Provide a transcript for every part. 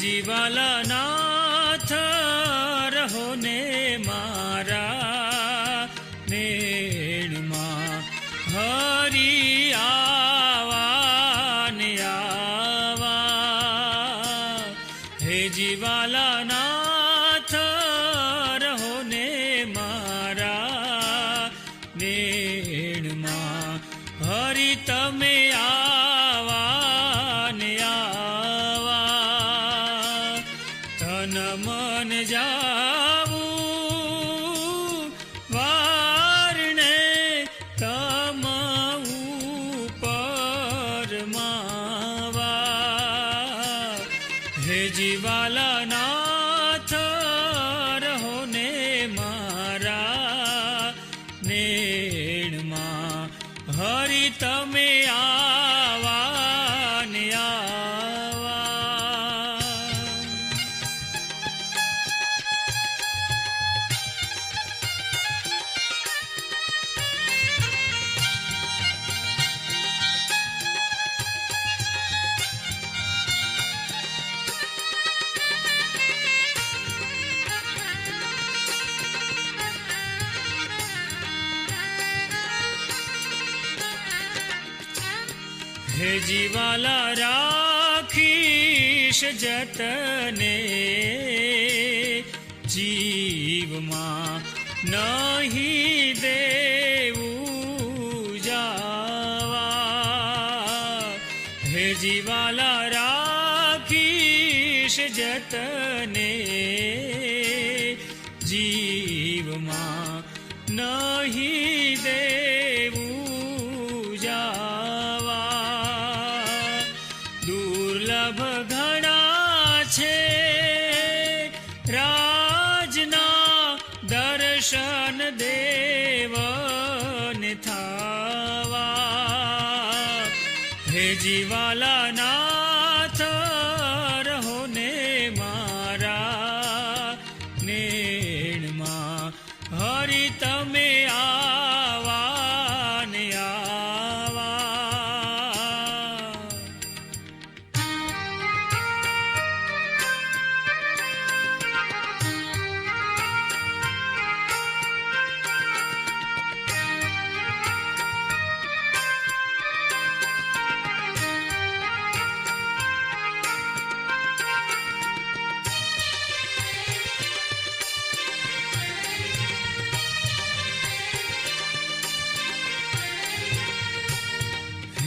જીવાલા નાથ રહો ને મારા નેણમાં હરી આવા આવા. હે જીવાલા નાથ अपने जतने जीव माँ नहीं देऊ जावा। हे जीवाला થાવા. હે જીવાલા નાથ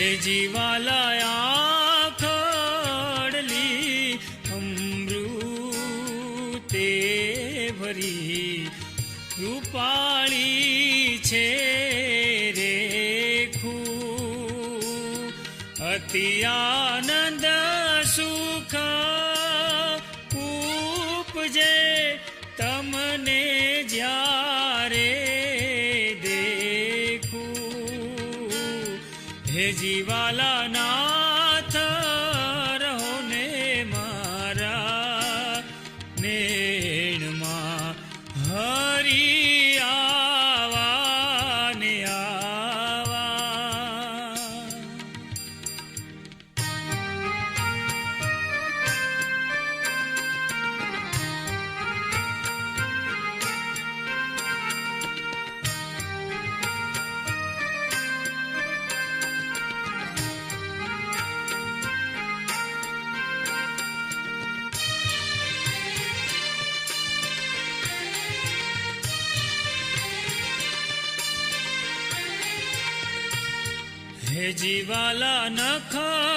હે જીવાલયા ખડલી અમૃતે ભરી રૂપાળી છે રે ખુ. અતિ આનંદ સુ ಹರಿ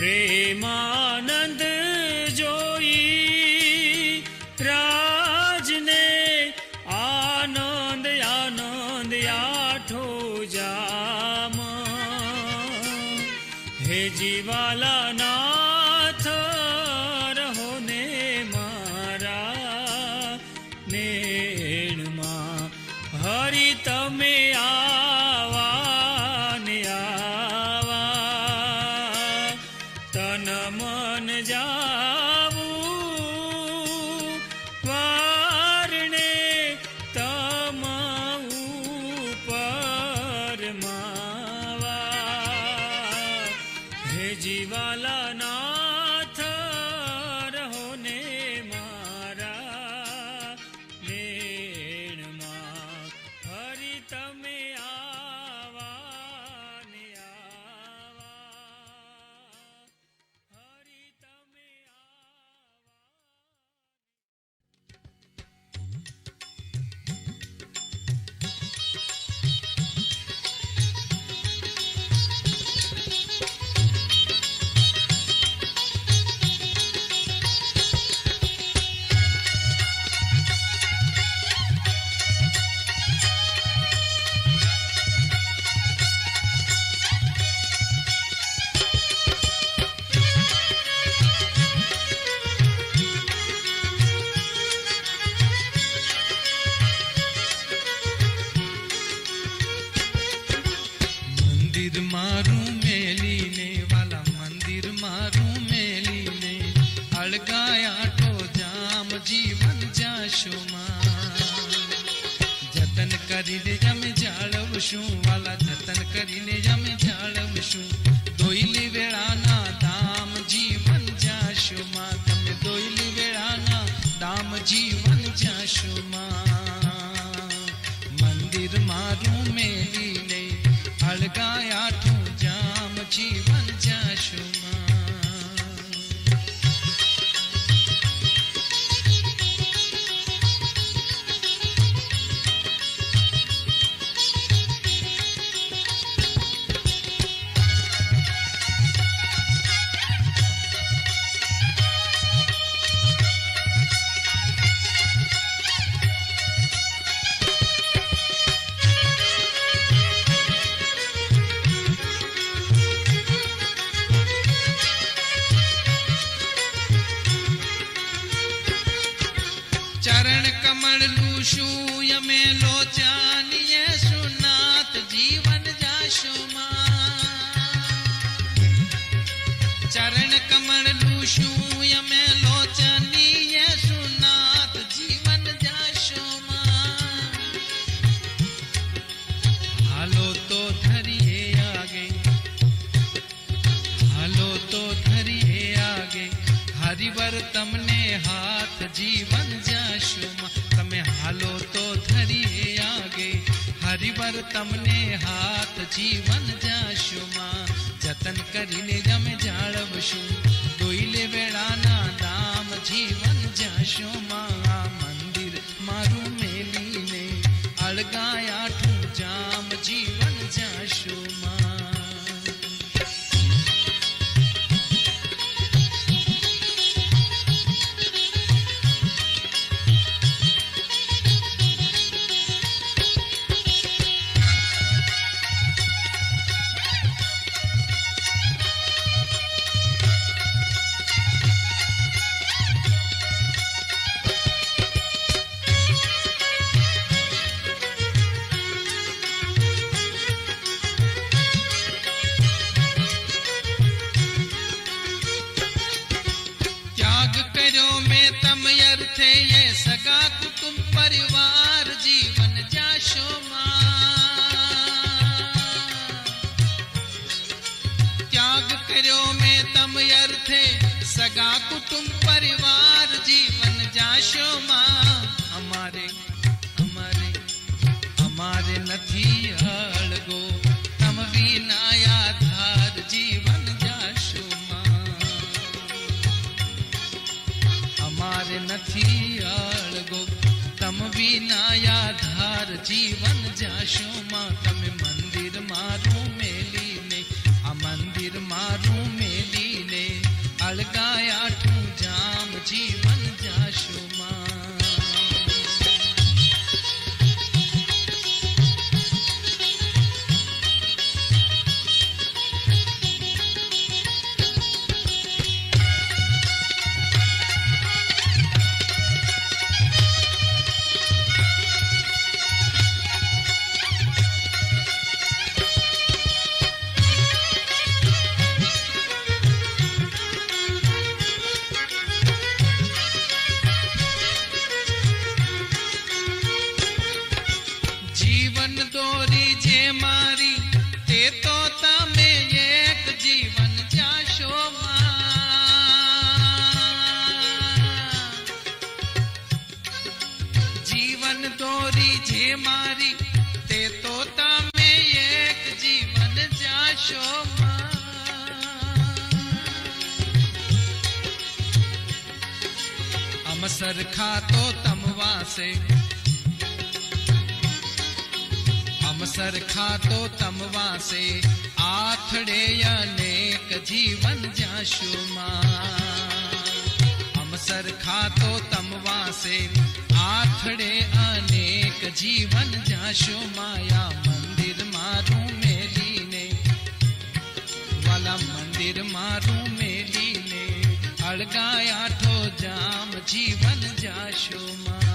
प्रेमानंद કરીને અમે જાળવશું વાલા જતન કરીને અમે જાળવશું દોઈલી વેળાના દામ જીવન જાશુમાં તમે દોઈલી વેળાના દામ જીવન જાશુમાં મંદિર મારું મેલીને અળગાયાઠું જામ જીવન જાશુમાં હરિવર તમને હાથ જીવન જાશુમાં તમે હાલો તો ધરીએ આગે હરિવર તમને હાથ જીવન જાશુમાં જતન કરીને જ અમે જાળવશું દોઈલે વેળાના દામ જીવન જાશો માં આ મંદિર મારું મેલીને અળગાયાઠું જામ જીવન જાશો મારી તે તો તમે એક જીવન જાશો માં. જીવન દોરી જે મારી તે તો તમે એક જીવન જાશો માં. અમ સરખા सरखा तो तमवा से, आथड़े अनेक जीवन जाशुमा। हम सरखा तो तमवा से, आथड़े अनेक जीवन जाशु माया मंदिर मारू मेली ने, वाला मंदिर मारू मेली ने, अड़गाया तो जाम जीवन जाशु मा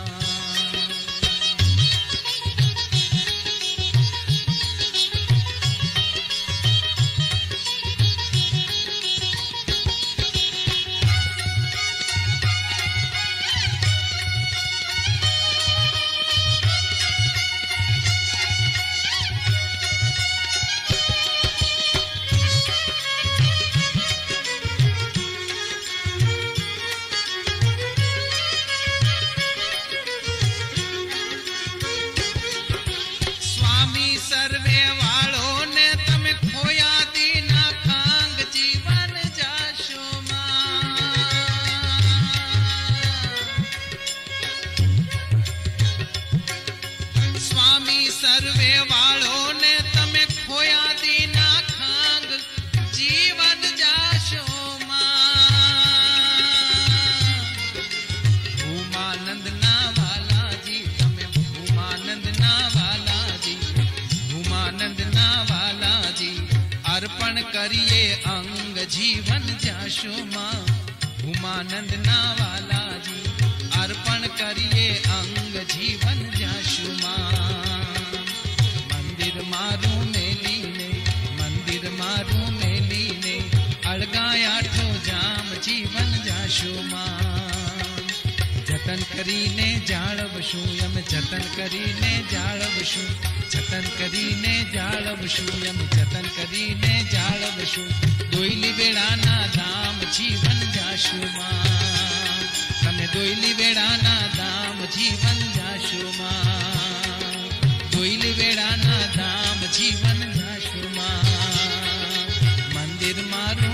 કરીએ અંગ જીવન જાશો માં ભૂમાનંદ ના વાલાજી અર્પણ કરીએ અંગ જીવન જાશો માં મંદિર મારું મેલીને મંદિર મારું મેલીને અળગાયાઠો જામ જીવન જાશો માં જતન કરીને જાળવશું એમ જતન કરીને જાળવશું જતન કરીને જાળવશું એમ જતન કરીને જાળવશું દોયલી વેળાના ધામ જીવન જાશું માં તમે દોયલી વેળાના ધામ જીવન જાશું માં દોયલી વેળાના ધામ જીવન જાશું માં મંદિર મારું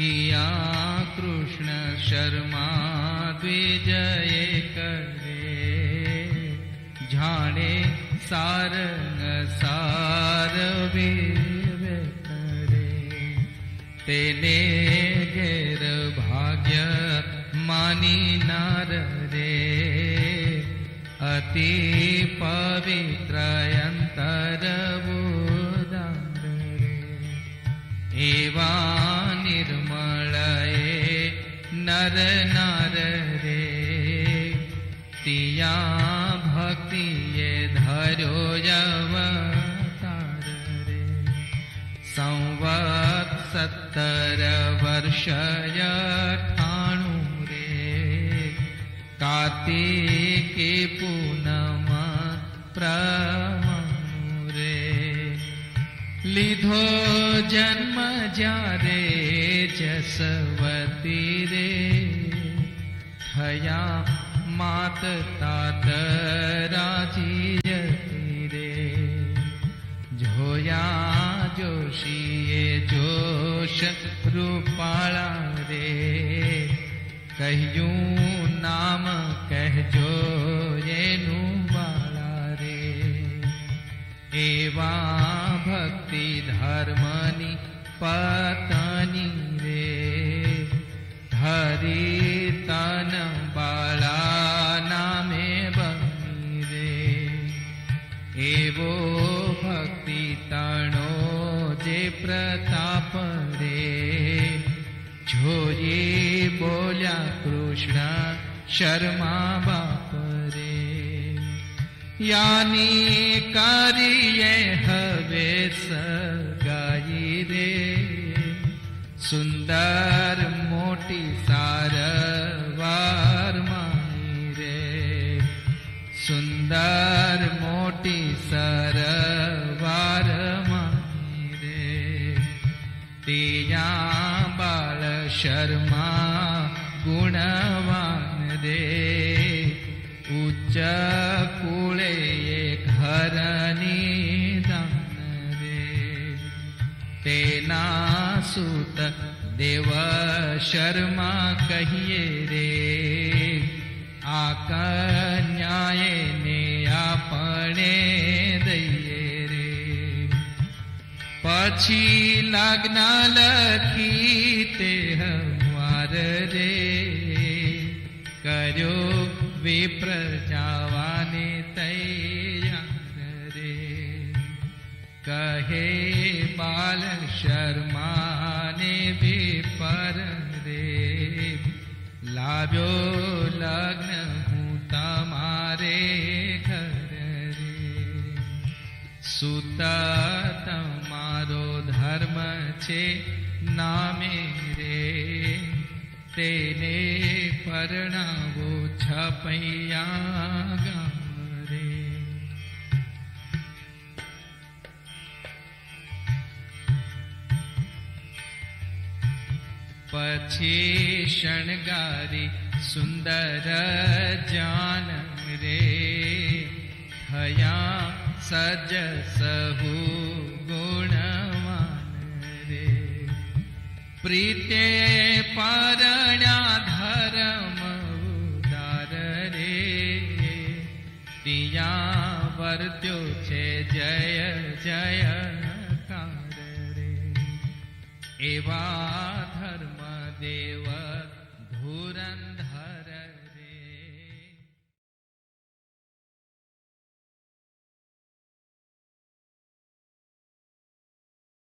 सिया कृष्ण शर्मा विजय करे। झाणे सारंग सार करे। तेने घेर भाग्य मानी नार रे। अति पवित्रयंत नर नर रे। पिया भक्ति ये धरो अवतार रे। संवत सत्तर वर्षय ठाणु रे। कार्तिके पूनम प्रमु लिधो जन्म जा रे जसवती रे। हया मात तात राजीयति रे। जोया रेया जोश रूपाळा रे। कहय नाम कहजो येनु नु रे। एवा भक्ति धर्मनि पतनि रे। रेरि देवो भक्ति तणो जे प्रताप रे। झोये बोल्या कृष्ण, शर्मा बाप रे। यानी कार्य हवे सगाई रे। सुंदर रवारम रे तया बाल शर्मा गुणवान रे उच्च कुले घरनी दान रे तेना सुत देव शर्मा कहिए रे। आ ने आपणे पाछी लागना लखीते हमार रे। करो विप्र जावाने तैयार रे। कहे बाल शर्माने भी पर रे। लाव्यो लग्न हूँ तमारे घर रे। सुतर ધર્મ છે નામે રે તેને પરણાવો છપૈયા ગામ રે પછી શણગારી સુંદર જાન રે થયા સજ સહુ પ્રીતે પરણ્યા ધર્મ ઉદાર રે તિયા વર્ત્યો છે જય જય રે એવા